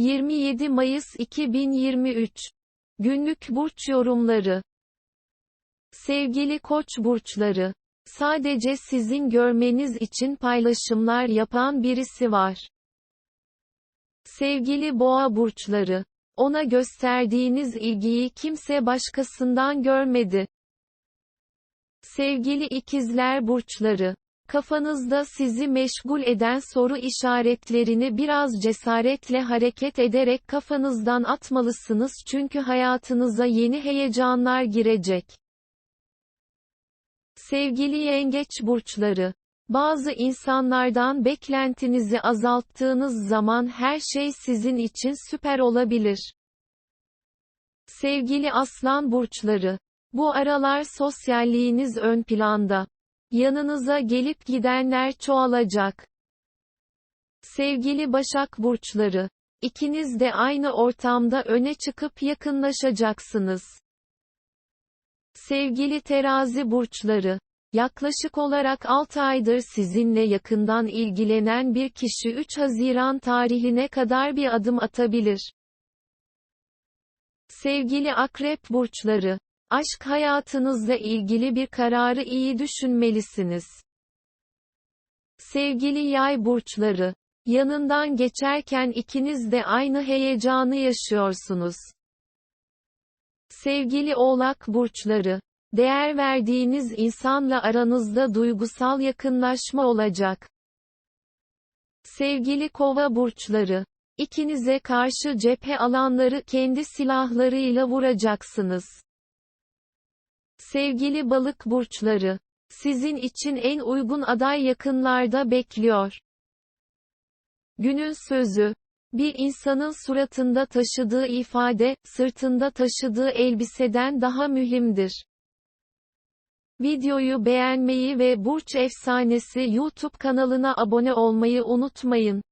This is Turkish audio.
27 Mayıs 2023 Günlük burç yorumları Sevgili Koç burçları, sadece sizin görmeniz için paylaşımlar yapan birisi var. Sevgili Boğa burçları, ona gösterdiğiniz ilgiyi kimse başkasından görmedi. Sevgili ikizler burçları, kafanızda sizi meşgul eden soru işaretlerini biraz cesaretle hareket ederek kafanızdan atmalısınız çünkü hayatınıza yeni heyecanlar girecek. Sevgili yengeç burçları, bazı insanlardan beklentinizi azalttığınız zaman her şey sizin için süper olabilir. Sevgili aslan burçları, bu aralar sosyalliğiniz ön planda. Yanınıza gelip gidenler çoğalacak. Sevgili Başak burçları, ikiniz de aynı ortamda öne çıkıp yakınlaşacaksınız. Sevgili terazi burçları, yaklaşık olarak 6 aydır sizinle yakından ilgilenen bir kişi 3 Haziran tarihine kadar bir adım atabilir. Sevgili akrep burçları, aşk hayatınızla ilgili bir kararı iyi düşünmelisiniz. Sevgili yay burçları, yanından geçerken ikiniz de aynı heyecanı yaşıyorsunuz. Sevgili oğlak burçları, değer verdiğiniz insanla aranızda duygusal yakınlaşma olacak. Sevgili kova burçları, ikinize karşı cephe alanları kendi silahlarıyla vuracaksınız. Sevgili balık burçları, sizin için en uygun aday yakınlarda bekliyor. Günün sözü, bir insanın suratında taşıdığı ifade, sırtında taşıdığı elbiseden daha mühimdir. Videoyu beğenmeyi ve Burç Efsanesi YouTube kanalına abone olmayı unutmayın.